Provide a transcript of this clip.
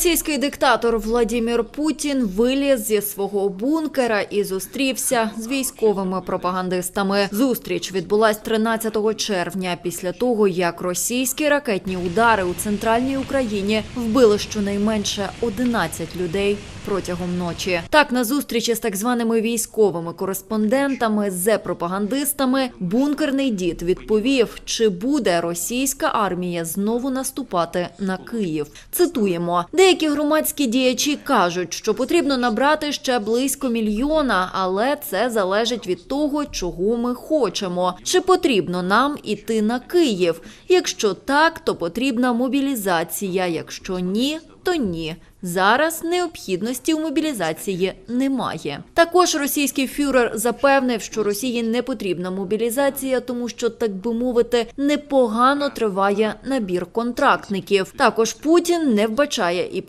Російський диктатор Владімір Путін виліз зі свого бункера і зустрівся з військовими пропагандистами. Зустріч відбулась 13 червня після того, як російські ракетні удари у центральній Україні вбили щонайменше 11 людей протягом ночі. Так, на зустрічі з так званими військовими кореспондентами, з пропагандистами, бункерний дід відповів, чи буде російська армія знову наступати на Київ. Цитуємо: деякі громадські діячі кажуть, що потрібно набрати ще близько мільйона, але це залежить від того, чого ми хочемо. Чи потрібно нам іти на Київ? Якщо так, то потрібна мобілізація. Якщо ні, то ні. Зараз необхідності у мобілізації немає. Також російський фюрер запевнив, що Росії не потрібна мобілізація, тому що, так би мовити, непогано триває набір контрактників. Також Путін не вбачає і